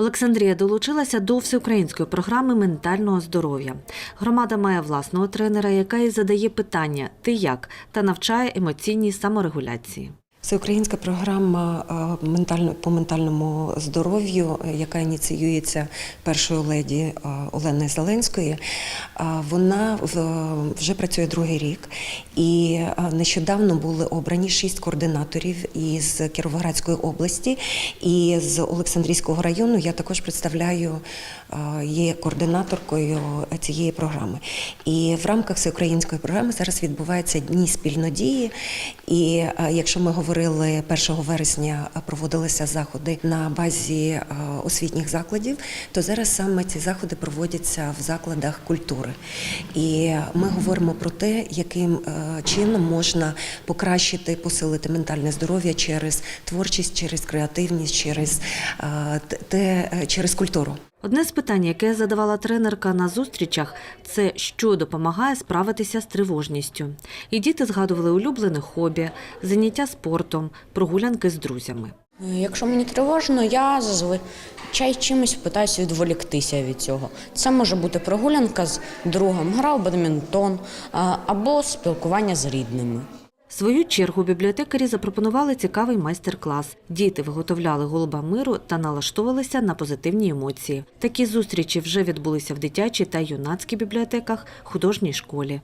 Олександрія долучилася до всеукраїнської програми ментального здоров'я. Громада має власного тренера, яка і задає питання Ти як та навчає емоційній саморегуляції. Всеукраїнська програма е, по ментальному здоров'ю, е, яка ініціюється першою леді е, Олени Зеленської, вона вже працює другий рік. І нещодавно були обрані шість координаторів із Кіровоградської області і з Олександрійського району. Я також представляю є координаторкою цієї програми. І в рамках всеукраїнської програми зараз відбуваються дні спільнодії. І якщо ми говорили 1 вересня, е, проводилися заходи на базі е, освітніх закладів, то зараз саме ці заходи проводяться в закладах культури. І ми говоримо про те, яким е, чином можна покращити, посилити ментальне здоров'я через творчість, через креативність, через, те- через культуру. Одне з питань, яке задавала тренерка на зустрічах, це що допомагає справитися з тривожністю. І діти згадували улюблене хобі, заняття спортом, прогулянки з друзями. Якщо мені тривожно, я зазвичай чимось питаюся відволіктися від цього. Це може бути прогулянка з другом, гра у бадмінтон або спілкування з рідними. В свою чергу бібліотекарі запропонували цікавий майстер-клас. Діти виготовляли голуба миру та налаштовувалися на позитивні емоції. Такі зустрічі вже відбулися в дитячій та юнацькій бібліотеках, художній школі.